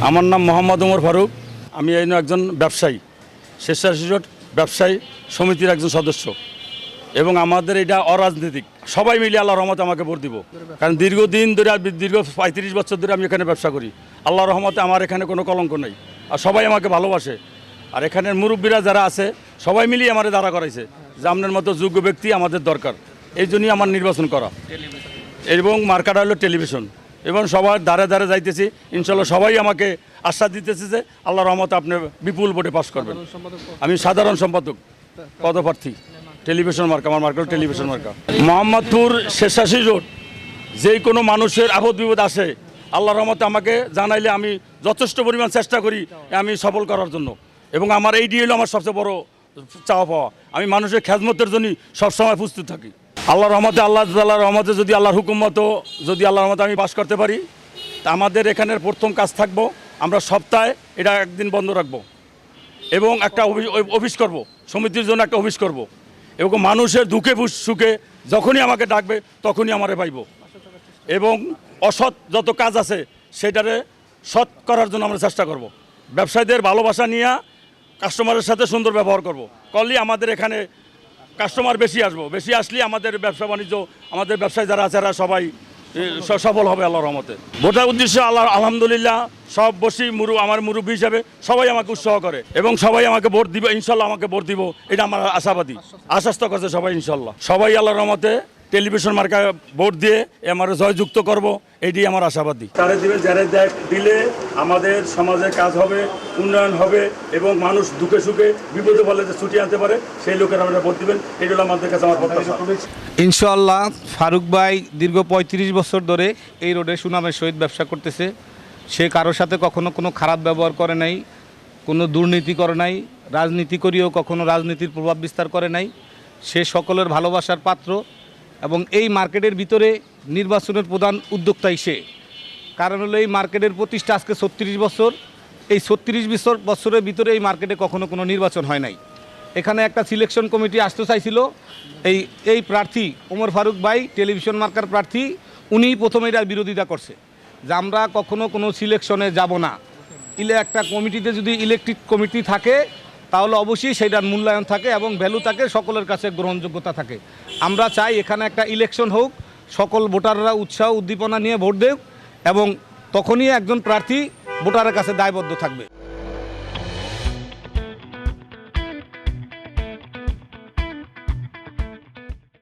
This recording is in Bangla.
আমার নাম মোহাম্মদ ওমর ফারুক। আমি এই একজন ব্যবসায়ী। স্বেচ্ছাসেবক ব্যবসায়ী সমিতির একজন সদস্য। এবং আমাদের এটা অরাজনৈতিক। সবাই মিলে আল্লাহ রহমতে আমাকে ভোট দিব। কারণ দীর্ঘদিন ধরে দীর্ঘ পঁয়ত্রিশ বছর ধরে আমি এখানে ব্যবসা করি। আল্লাহ রহমতে আমার এখানে কোনো কলঙ্ক নেই। আর সবাই আমাকে ভালোবাসে। আর এখানের মুরব্বীরা যারা আছে, সবাই মিলিয়ে আমার দাঁড়া করাইছে যে আপনার মতো যোগ্য ব্যক্তি আমাদের দরকার। এই জন্যই আমার নির্বাচন করা। এবং মার্কাটা হলো টেলিভিশন। এবং সবার দ্বারে দ্বারে যাইতেছি। ইনশাল্লাহ সবাই আমাকে আশ্বাস দিতেছে যে আল্লাহ রহমতে আপনি বিপুল ভোটে পাস করবেন। আমি সাধারণ সম্পাদক পদপ্রার্থী। টেলিভিশন মার্কা আমার মার্কা টেলিভিশন মার্কা। মোহাম্মদপুর শেষাশি রোড যে কোনো মানুষের আপদ বিপদ আসে আল্লাহ রহমতে আমাকে জানাইলে আমি যথেষ্ট পরিমাণ চেষ্টা করি আমি সফল করার জন্য। এবং আমার এইটি হলো আমার সবচেয়ে বড় চাওয়া পাওয়া। আমি মানুষের খেদমতের জন্য সবসময় প্রস্তুত থাকি। আল্লাহ রহমতে, আল্লাহ তাল্লাহ রহমতে, যদি আল্লাহর হুকুম মতো যদি আল্লাহ রহমতে আমি পাস করতে পারি, তা আমাদের এখানের প্রথম কাজ থাকব, আমরা সপ্তাহে এটা একদিন বন্ধ রাখব এবং একটা অফিস- করব, সমিতির জন্য একটা অফিস করব এবং মানুষের দুঃখে বুস- সুখে যখনই আমাকে ডাকবে, তখনই আমারে পাইব এবং অসৎ যত কাজ আছে, সেটারে সৎ করার জন্য আমরা চেষ্টা করব। ব্যবসায়ীদের ভালোবাসা নিয়ে কাস্টমারের সাথে সুন্দর ব্যবহার করব। করলে আমাদের এখানে কাস্টমার বেশি আসব। বেশি আসলে আমাদের ব্যবসা বাণিজ্য, আমাদের ব্যবসায়ী যারা আছে সবাই সফল হবে আল্লাহর রহমতে। ভোটার উদ্দেশ্য আল্লাহ, আলহামদুলিল্লাহ, সব বসি মুরু, আমার মুরুব্বী হিসাবে সবাই আমাকে উৎসাহ করে এবং সবাই আমাকে ভোট দিবে, ইনশাল্লাহ আমাকে ভোট দিব, এটা আমার আশাবাদী। আশ্বস্ত করছে সবাই, ইনশাল্লাহ। সবাই আল্লাহর রহমতে টেলিভিশন মার্কা ভোট দিয়ে আমার জয়যুক্ত করব এটি আমার আশাবাদী। তারে দিবে যারা দেখ দিলে আমাদের সমাজে কাজ হবে উন্নয়ন হবে এবং মানুষ দুঃখে সুখে বিপদে বলে যে ছুটি আনতে পারে সেই লোকের আমরা ভোট দিবেন। এটি হলো আমাদের কাছে আমার প্রত্যাশা। ইনশাআল্লাহ ফারুক ভাই দীর্ঘ পঁয়ত্রিশ বছর ধরে এই রোডে সুনামের সহিত ব্যবসা করতেছে। সে কারোর সাথে কখনো কোনো খারাপ ব্যবহার করে নাই কোনো দুর্নীতি করে নাই রাজনীতি করিও কখনো রাজনীতির প্রভাব বিস্তার করে নাই। সে সকলের ভালোবাসার পাত্র। এবং এই মার্কেটের ভিতরে নির্বাচনের প্রধান উদ্যোক্তাই সে। কারণ হলো এই মার্কেটের প্রতিষ্ঠা আজকে ছত্রিশ বছর। এই ছত্রিশ বছর, বছরের ভিতরে এই মার্কেটে কখনো কোনো নির্বাচন হয় নাই। এখানে একটা সিলেকশন কমিটি আসতে চাইছিল। এই এই প্রার্থী ওমর ফারুক ভাই টেলিভিশন মার্কার প্রার্থী, উনিই প্রথমে এটার বিরোধিতা করছে। যে আমরা কখনো কোনো সিলেকশনে যাব না। ইলে একটা কমিটিতে যদি ইলেকট্রিক কমিটি থাকে তাহলে অবশ্যই সেটার মূল্যায়ন থাকে এবং ভ্যালু থাকে, সকলের কাছে গ্রহণযোগ্যতা থাকে। আমরা চাই এখানে একটা ইলেকশন হোক, সকল ভোটাররা উৎসাহ, উদ্দীপনা নিয়ে ভোট দেব এবং তখনই একজন প্রার্থী ভোটারের কাছে দায়বদ্ধ থাকবে।